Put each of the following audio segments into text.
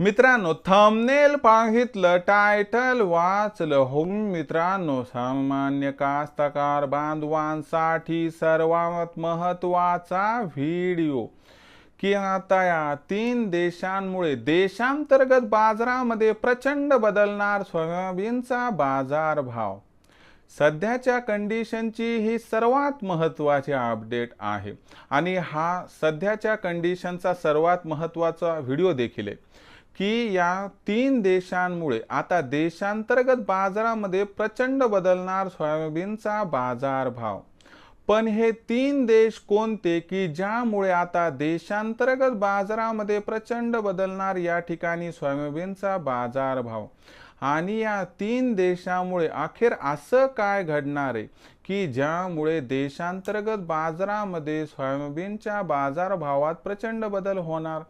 मित्रांनो thumbnail पाहितलं title वाचलं. हो मित्रांनो सामान्य कास्तकार बांधवांसाठी सर्वात महत्त्वाचा व्हिडिओ की आता या तीन देशांमुळे देशांतर्गत बाजारामध्ये प्रचंड बदलणार सोयाबीनचा बाजारभाव. सध्याच्या कंडिशनची ही सर्वात महत्त्वाची अपडेट आहे. आणि हा सध्याच्या कंडिशनचा सर्वात महत्त्वाचा व्हिडिओ देखील आहे. की या तीन देशांमुळे आता देशांतर्गत बाजारामध्ये प्रचंड बदलणार सोयाबीनचा बाजारभाव. पण हे तीन देश कोणते की ज्यामुळे आता देशांतर्गत बाजारामध्ये प्रचंड बदलणार या ठिकाणी सोयाबीनचा बाजारभाव? आणि या तीन देशामुळे अखेर असं काय घडणार आहे की ज्यामुळे देशांतर्गत बाजारामध्ये सोयाबीनच्या बाजारभावात प्रचंड बदल होणार?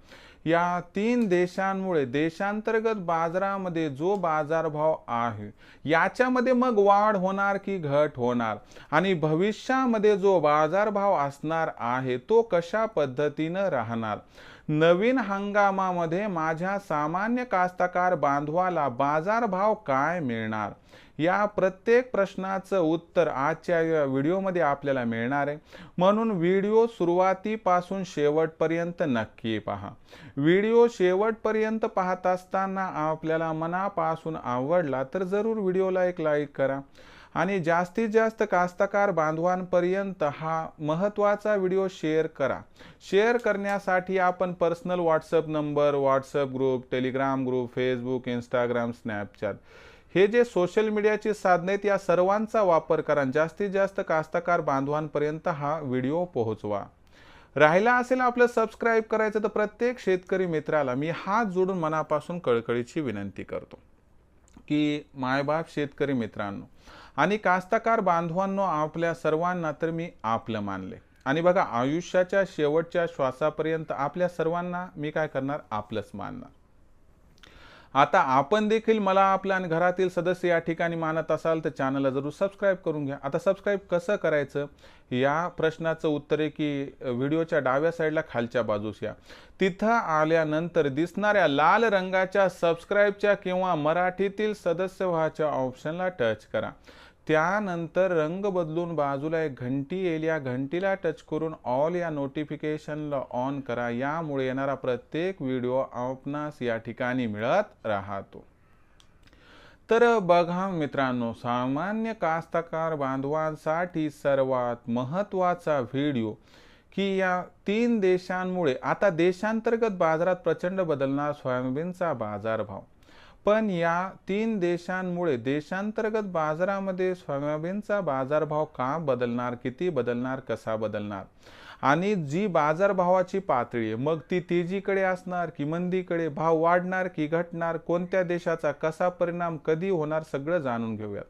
या तीन देशांमुळे देशांतर्गत बाजारामध्ये जो बाजारभाव आहे याच्यामध्ये मग वाढ होणार की घट होणार? आणि भविष्यामध्ये जो बाजारभाव असणार आहे तो कशा पद्धतीनं राहणार? नवीन हंगामामध्ये माझ्या सामान्य कास्तकार बांधवाला बाजारभाव काय मिळणार? या प्रत्येक प्रश्नाचं उत्तर आजच्या या व्हिडिओमध्ये आपल्याला मिळणार आहे. म्हणून व्हिडिओ सुरुवातीपासून शेवटपर्यंत नक्की पहा. व्हिडिओ शेवटपर्यंत पाहत असताना आपल्याला मनापासून आवडला तर जरूर व्हिडिओला एक लाईक करा. आणि जास्तीत जास्त कास्तकार बांधवांपर्यंत हा महत्त्वाचा व्हिडिओ शेअर करा. शेअर करण्यासाठी आपण personal WhatsApp number WhatsApp group Telegram group Facebook Instagram Snapchat हे जे सोशल मीडियाची साधने आहेत या सर्वांचा वापर करा जास्तीत जास्त कास्तकार बांधवांपर्यंत हा व्हिडिओ पोहोचवा. राहिला असेल आपलं सबस्क्राईब करायचं तर प्रत्येक शेतकरी मित्राला मी हात जोडून मनापासून कळकळीची विनंती करतो की मायबाप शेतकरी मित्रांनो आणि कास्तकार बांधवांनो आपल्या सर्वांना तर मी आपलं मानले. आणि बघा आयुष्याच्या शेवटच्या श्वासापर्यंत आपल्या सर्वांना मी काय करणार? आपलंच मानणार. आता आपण देखील मला आपल्या आणि घरातील सदस्य या ठिकाणी मानत असाल तर चॅनलला जरूर सबस्क्राईब करून घ्या. आता सबस्क्राईब कसं करायचं? या प्रश्नाचं उत्तर आहे की व्हिडिओच्या डाव्या साईडला खालच्या बाजूस या. तिथं आल्यानंतर दिसणाऱ्या लाल रंगाच्या सबस्क्राईबच्या किंवा मराठीतील सदस्य व्हाच्या ऑप्शनला टच करा. त्यानंतर रंग बदलून बाजूला एक घंटी येईल. या घंटीला टच करून ऑल या नोटिफिकेशनला ऑन करा. यामुळे येणारा प्रत्येक व्हिडिओ आपणास या ठिकाणी मिळत राहतो. तर बघा मित्रांनो सामान्य कास्तकार बांधवांसाठी सर्वात महत्त्वाचा व्हिडिओ की या तीन देशांमुळे आता देशांतर्गत बाजारात प्रचंड बदलणार सोयाबीनचा बाजारभाव. पण या तीन देशांमुळे देशांतर्गत बाजारामध्ये सोयाबीनचा बाजारभाव का बदलणार किती बदलणार कसा बदलणार? आणि जी बाजारभावाची पातळी आहे मग ती तेजीकडे असणार की मंदीकडे? भाव वाढणार की घटणार? कोणत्या देशाचा कसा परिणाम? कधी होणार? सगळं जाणून घेऊयात.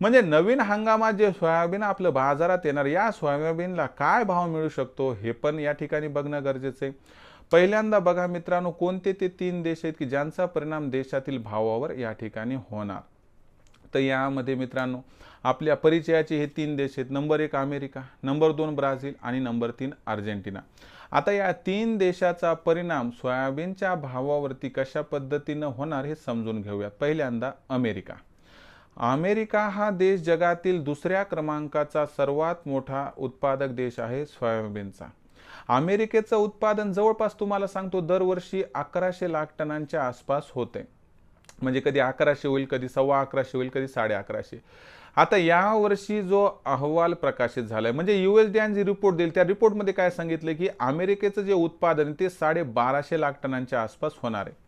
म्हणजे नवीन हंगामात जे सोयाबीन आपलं बाजारात येणार या सोयाबीनला काय भाव मिळू शकतो हे पण या ठिकाणी बघणं गरजेचं आहे. पहिल्यांदा बघा मित्रांनो कोणते ते तीन देश आहेत की ज्यांचा परिणाम देशातील भावावर या ठिकाणी होणार? तर यामध्ये मित्रांनो आपल्या परिचयाचे हे तीन देश आहेत. नंबर एक अमेरिका नंबर दोन ब्राझील आणि नंबर तीन अर्जेंटिना. आता या तीन देशाचा परिणाम सोयाबीनच्या भावावरती कशा पद्धतीनं होणार हे समजून घेऊयात. पहिल्यांदा अमेरिका. अमेरिका हा देश जगातील दुसऱ्या क्रमांकाचा सर्वात मोठा उत्पादक देश आहे सोयाबीनचा. अमेरिकेचं उत्पादन जवळपास तुम्हाला सांगतो दरवर्षी अकराशे लाख टनांच्या आसपास होते. म्हणजे कधी अकराशे होईल कधी सव्वा अकराशे होईल कधी साडे अकराशे. आता यावर्षी जो अहवाल प्रकाशित झालाय म्हणजे यू युएसडीआन जी रिपोर्ट देईल त्या रिपोर्टमध्ये काय सांगितलं की अमेरिकेचं जे उत्पादन ते साडे बाराशे लाख टनांच्या आसपास होणार आहे.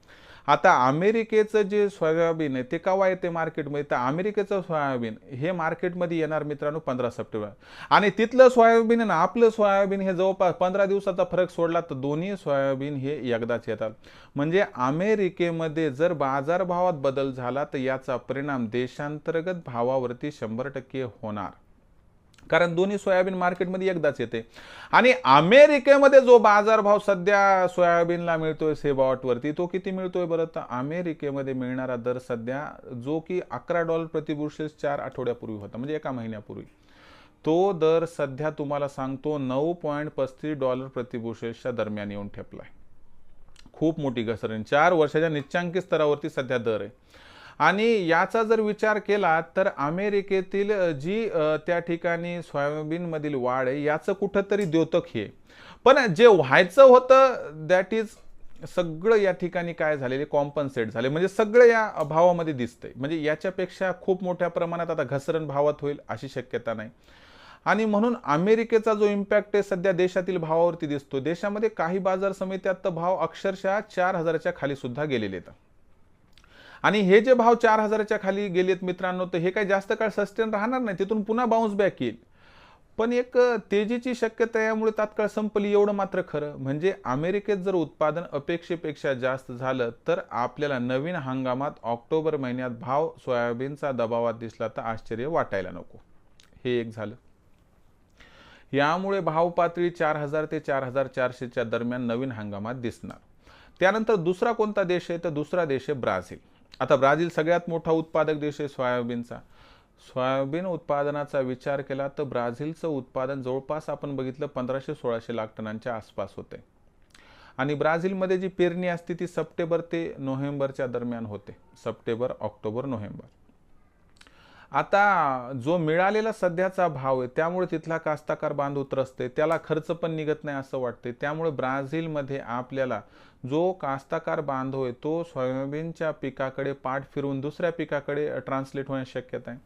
आता अमेरिकेचं जे सोयाबीन आहे ते केव्हा येते मार्केटमध्ये तर अमेरिकेचं सोयाबीन हे मार्केटमध्ये येणार मित्रांनो पंधरा सप्टेंबर. आणि तिथलं सोयाबीन आणि आपलं सोयाबीन हे जवळपास पंधरा दिवसाचा फरक सोडला तर दोन्ही सोयाबीन हे एकदाच येतात. म्हणजे अमेरिकेमध्ये जर बाजारभावात बदल झाला तर याचा परिणाम देशांतर्गत भावावरती शंभर टक्के होणार. कारण दोन्ही सोयाबीन मार्केटमध्ये एकदाच येते. आणि अमेरिकेमध्ये जो बाजारभाव सध्या सोयाबीनला मिळतोय सेबावटवरती तो किती मिळतोय बरं? तर अमेरिकेमध्ये मिळणारा दर सध्या जो की अकरा डॉलर प्रतिबुशेल चार आठवड्यापूर्वी होता म्हणजे एका महिन्यापूर्वी. तो दर सध्या तुम्हाला सांगतो नऊ पॉईंट पस्तीस डॉलर प्रतिबुशेसच्या दरम्यान येऊन ठेपलाय. खूप मोठी घसरण चार वर्षाच्या निच्चांकी स्तरावरती सध्या दर आहे. आणि याचा जर विचार केला तर अमेरिकेतील जी त्या ठिकाणी सोयाबीनमधील वाढ आहे याचं कुठंतरी द्योतक हे. पण जे व्हायचं होतं दॅट इज सगळं या ठिकाणी काय झालेले कॉम्पन्सेट झाले म्हणजे सगळं या भावामध्ये दिसतंय. म्हणजे याच्यापेक्षा खूप मोठ्या प्रमाणात आता घसरण भावात होईल अशी शक्यता नाही. आणि म्हणून अमेरिकेचा जो इम्पॅक्ट आहे सध्या देशातील भावावरती दिसतो देशामध्ये काही बाजार समित्यात तर भाव अक्षरशः चार हजाराच्या खाली सुद्धा गेलेले आहेत. आणि हे जे भाव चार हजाराच्या खाली गेलेत मित्रांनो तर हे काही जास्त काळ सस्टेन राहणार नाही. तिथून पुन्हा बाउन्स बॅक येईल. पण एक तेजीची शक्यता यामुळे तात्काळ संपली एवढं मात्र खरं. म्हणजे अमेरिकेत जर उत्पादन अपेक्षेपेक्षा जास्त झालं तर आपल्याला नवीन हंगामात ऑक्टोबर महिन्यात भाव सोयाबीनचा दबावात दिसला तर आश्चर्य वाटायला नको. हे एक झालं. यामुळे भाव पातळी चार हजार ते चार हजार चारशेच्या दरम्यान नवीन हंगामात दिसणार. त्यानंतर दुसरा कोणता देश आहे? तर दुसरा देश आहे ब्राझील. आता ब्राझील सगळ्यात मोठा उत्पादक देश आहे सोयाबीनचा. सोयाबीन उत्पादनाचा विचार केला तर ब्राझीलचं उत्पादन जवळपास आपण बघितलं पंधराशे सोळाशे लाख टनांच्या आसपास होते. आणि ब्राझीलमध्ये जी पेरणी असते ती सप्टेंबर ते नोव्हेंबरच्या दरम्यान होते. September October November. आता जो मिळालेला सध्याचा भाव आहे त्यामुळे तिथला कास्ताकार बांधव त्रसते त्याला खर्च पण निघत नाही असं वाटते त्यामुळे ब्राझीलमध्ये आपल्याला जो कास्ताकार बांधव आहे तो सोयाबीनच्या पिकाकडे पाठ फिरवून दुसऱ्या पिकाकडे ट्रान्सलेट होण्याची शक्यता आहे.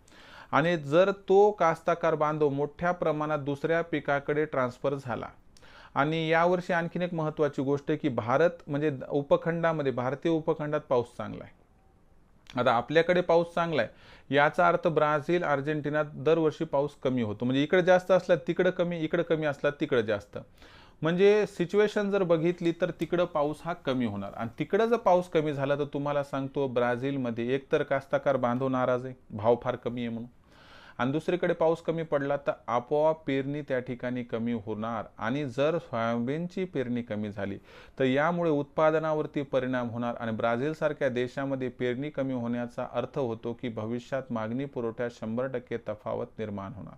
आणि जर तो कास्ताकार बांधव मोठ्या प्रमाणात दुसऱ्या पिकाकडे ट्रान्सफर झाला आणि यावर्षी आणखीन एक महत्त्वाची गोष्ट आहे की भारत म्हणजे उपखंडामध्ये भारतीय उपखंडात पाऊस चांगला आहे. आता आपल्याकडे पाऊस चांगला आहे. याचा अर्थ ब्राझील अर्जेंटिनात दरवर्षी पाऊस कमी होतो. म्हणजे इकडे जास्त असला तिकडं कमी इकडं कमी असला तिकडं जास्त. म्हणजे सिच्युएशन जर बघितली तर तिकडं पाऊस हा कमी होणार. आणि तिकडं जर पाऊस कमी झाला तर तुम्हाला सांगतो ब्राझीलमध्ये एकतर कास्ताकार बांधव नाराज आहे. भाव फार कमी आहे म्हणून. आणि दुसरीकडे पाऊस कमी पडला तर आपोआप पेरणी त्या ठिकाणी कमी होणार आणि जर सोयाबीनची पेरणी कमी झाली तर यामुळे उत्पादनावरती परिणाम होणार आणि ब्राझीलसारख्या देशामध्ये पेरणी कमी होण्याचा अर्थ होतो की भविष्यात मागणी पुरवठ्यात शंभर टक्के तफावत निर्माण होणार.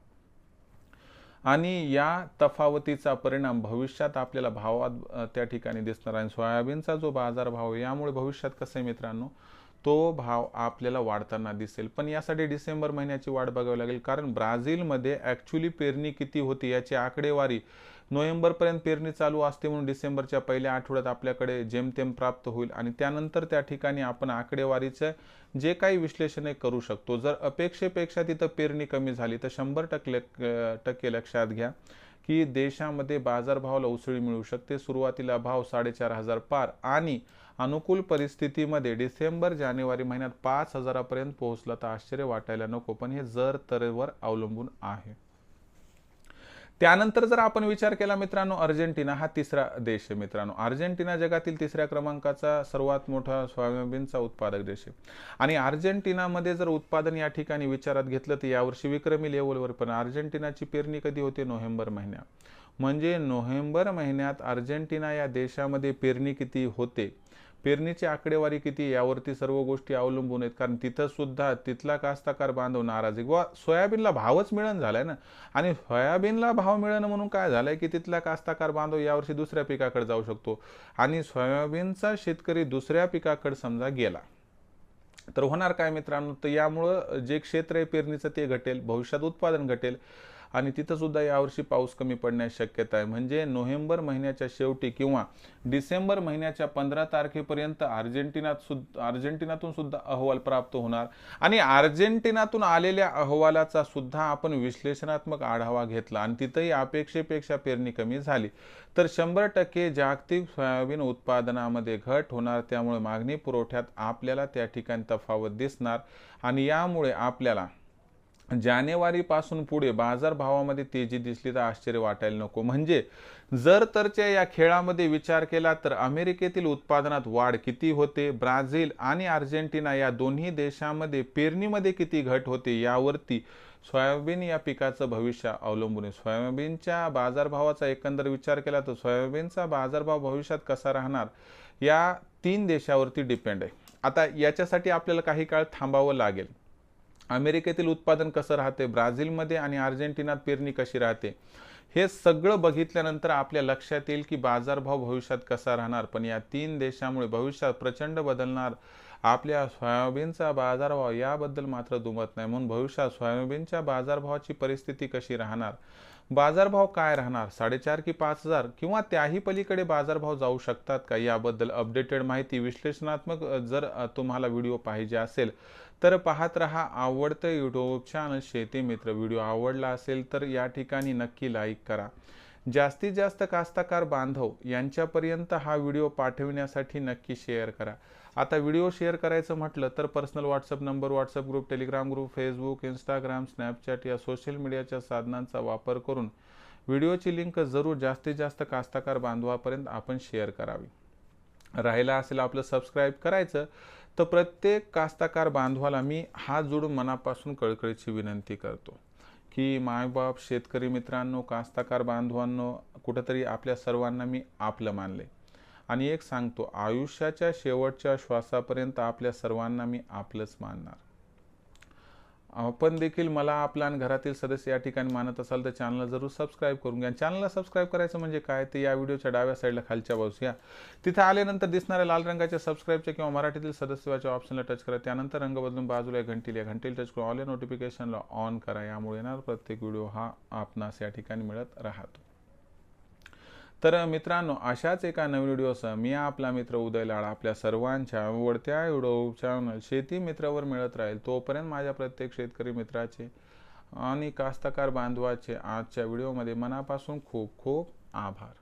आणि या तफावतीचा परिणाम भविष्यात आपल्याला भावात त्या ठिकाणी दिसणार आणि सोयाबीनचा जो बाजारभाव यामुळे भविष्यात कसं आहे मित्रांनो? तो भाव आपल्याला वाढताना दिसेल. पण यासाठी डिसेंबर महिन्याची वाट बघावी लागेल. कारण ब्राझीलमध्ये ॲक्च्युली पेरणी किती होती याची आकडेवारी नोव्हेंबरपर्यंत पेरणी चालू असते म्हणून डिसेंबरच्या पहिल्या आठवड्यात आपल्याकडे जेमतेम प्राप्त होईल. आणि त्यानंतर त्या ठिकाणी आपण आकडेवारीचं जे काही विश्लेषण करू शकतो. जर अपेक्षेपेक्षा तिथं पेरणी कमी झाली तर शंभर टक्के टक्के लक्षात घ्या. की देशामध्ये बाजारभावाला उसळी मिळू शकते. सुरुवातीला भाव साडेचार हजार पार आणि अनुकूल परिस्थितीमध्ये डिसेंबर जानेवारी महिन्यात पाच हजारापर्यंत पोहोचला तर आश्चर्य वाटायला नको. पण हे जर तरेवर अवलंबून आहे. त्यानंतर जर आपण विचार केला मित्रांनो अर्जेंटिना हा तिसरा देश आहे मित्रांनो. अर्जेंटिना जगातील तिसऱ्या क्रमांकाचा सर्वात मोठा सोयाबीनचा उत्पादक देश आहे. आणि अर्जेंटिनामध्ये जर उत्पादन या ठिकाणी विचारात घेतलं तर यावर्षी विक्रमी लेवलवर पण अर्जेंटिनाची पेरणी कधी होते? नोव्हेंबर महिन्यात. म्हणजे नोव्हेंबर महिन्यात अर्जेंटिना या देशामध्ये पेरणी किती होते? पेरणीची आकडेवारी किती यावरती सर्व गोष्टी अवलंबून आहेत. कारण तिथं सुद्धा तिथला कास्ताकार बांधव नाराज आहे. किंवा सोयाबीनला भावच मिळण झालाय ना? आणि सोयाबीनला भाव मिळणं म्हणून काय झालंय की तिथला कास्ताकार बांधव यावर्षी दुसऱ्या पिकाकडे जाऊ शकतो. आणि सोयाबीनचा शेतकरी दुसऱ्या पिकाकडे समजा गेला तर होणार काय मित्रांनो? तर यामुळं जे क्षेत्र आहे पेरणीचं ते घटेल भविष्यात उत्पादन घटेल. आणि तिथंसुद्धा यावर्षी पाऊस कमी पडण्याची शक्यता आहे. म्हणजे नोव्हेंबर महिन्याच्या शेवटी किंवा डिसेंबर महिन्याच्या पंधरा तारखेपर्यंत अर्जेंटिनात सुद्धा अर्जेंटिनातून सुद्धा अहवाल प्राप्त होणार. आणि अर्जेंटिनातून आलेल्या अहवालाचा सुद्धा आपण विश्लेषणात्मक आढावा घेतला आणि तिथंही अपेक्षेपेक्षा पेरणी कमी झाली. तर शंभर टक्के जागतिक सोयाबीन उत्पादनामध्ये घट होणार त्यामुळे मागणी पुरवठ्यात आपल्याला त्या ठिकाणी तफावत दिसणार आणि यामुळे आपल्याला जानेवारीपासून पुढे बाजारभावामध्ये तेजी दिसली तर आश्चर्य वाटायला नको. म्हणजे जर तरच्या या खेळामध्ये विचार केला तर अमेरिकेतील उत्पादनात वाढ किती होते ब्राझील आणि अर्जेंटिना या दोन्ही देशांमध्ये पेरणीमध्ये किती घट होते यावरती सोयाबीन या पिकाचं भविष्य अवलंबून आहे. सोयाबीनच्या बाजारभावाचा एकंदर विचार केला तर सोयाबीनचा बाजारभाव भविष्यात कसा राहणार या तीन देशावरती डिपेंड आहे. आता याच्यासाठी आपल्याला काही काळ थांबावं लागेल. अमेरिकेतील उत्पादन कसं राहते ब्राझीलमध्ये आणि अर्जेंटिनात पेरणी कशी राहते हे सगळं बघितल्यानंतर आपल्या लक्षात येईल की बाजारभाव भविष्यात कसा राहणार. पण या तीन देशामुळे भविष्यात प्रचंड बदलणार. आपल्या सोयाबीनचा बाजारभाव याबद्दल मात्र दुमत नाही. म्हणून भविष्यात सोयाबीनच्या बाजारभावाची परिस्थिती कशी राहणार बाजारभाव काय राहणार साडेचार की पाच हजार किंवा त्याही पलीकडे बाजारभाव जाऊ शकतात का याबद्दल अपडेटेड माहिती विश्लेषणात्मक जर तुम्हाला व्हिडिओ पाहिजे असेल तर पाहत रहा आवडतं यूट्यूब चॅनल शेती मित्र व्हिडिओ आवडला असेल तर या ठिकाणी नक्की लाईक करा. जास्तीत जास्त कास्ताकार बांधव यांच्यापर्यंत हा व्हिडिओ पाठविण्यासाठी नक्की शेअर करा. आता व्हिडिओ शेअर करायचं म्हटलं तर personal WhatsApp number WhatsApp group Telegram group Facebook Instagram Snapchat या सोशल मीडियाच्या साधनांचा वापर करून व्हिडिओची लिंक जरूर जास्तीत जास्त कास्ताकार बांधवापर्यंत आपण शेअर करावी. राहिला असेल आपलं सबस्क्राईब करायचं तर प्रत्येक कास्ताकार बांधवाला मी हात जोडून मनापासून कळकळीची विनंती करतो की मायबाप शेतकरी मित्रांनो कास्ताकार बांधवांनो कुठंतरी आपल्या सर्वांना मी आपलं मानले. आणि एक सांगतो आयुष्याच्या शेवटच्या श्वासापर्यंत आपल्या सर्वांना मी आपलंच मानणार. आपण देखील मला आपला आणि घरातील सदस्य या ठिकाणी मानत असाल तर चॅनलला जरूर सबस्क्राईब करून घ्या. चॅनलला सबस्क्राईब करायचं म्हणजे काय? ते या व्हिडिओच्या डाव्या साईडला खालच्या बाजूस या. तिथे आल्यानंतर दिसणाऱ्या लाल रंगाच्या सबस्क्राईबच्या किंवा मराठीतील सदस्याच्या ऑप्शनला टच करा. त्यानंतर रंग बदलून बाजूला घंटील या. घंटील टच करून ऑल नोटिफिकेशनला ऑन करा. यामुळे येणार प्रत्येक व्हिडिओ हा आपणास या ठिकाणी मिळत राहतो. तर मित्रांनो अशाच एका नवीन व्हिडिओसह मी आपला मित्र उदय लाड आपल्या सर्वांच्या आवडत्या व्हिडिओ चॅनल शेती मित्रावर मिळत राहील. तोपर्यंत माझ्या प्रत्येक शेतकरी मित्राचे आणि कास्तकार बांधवाचे आजच्या व्हिडिओमध्ये मनापासून खूप खूप आभार.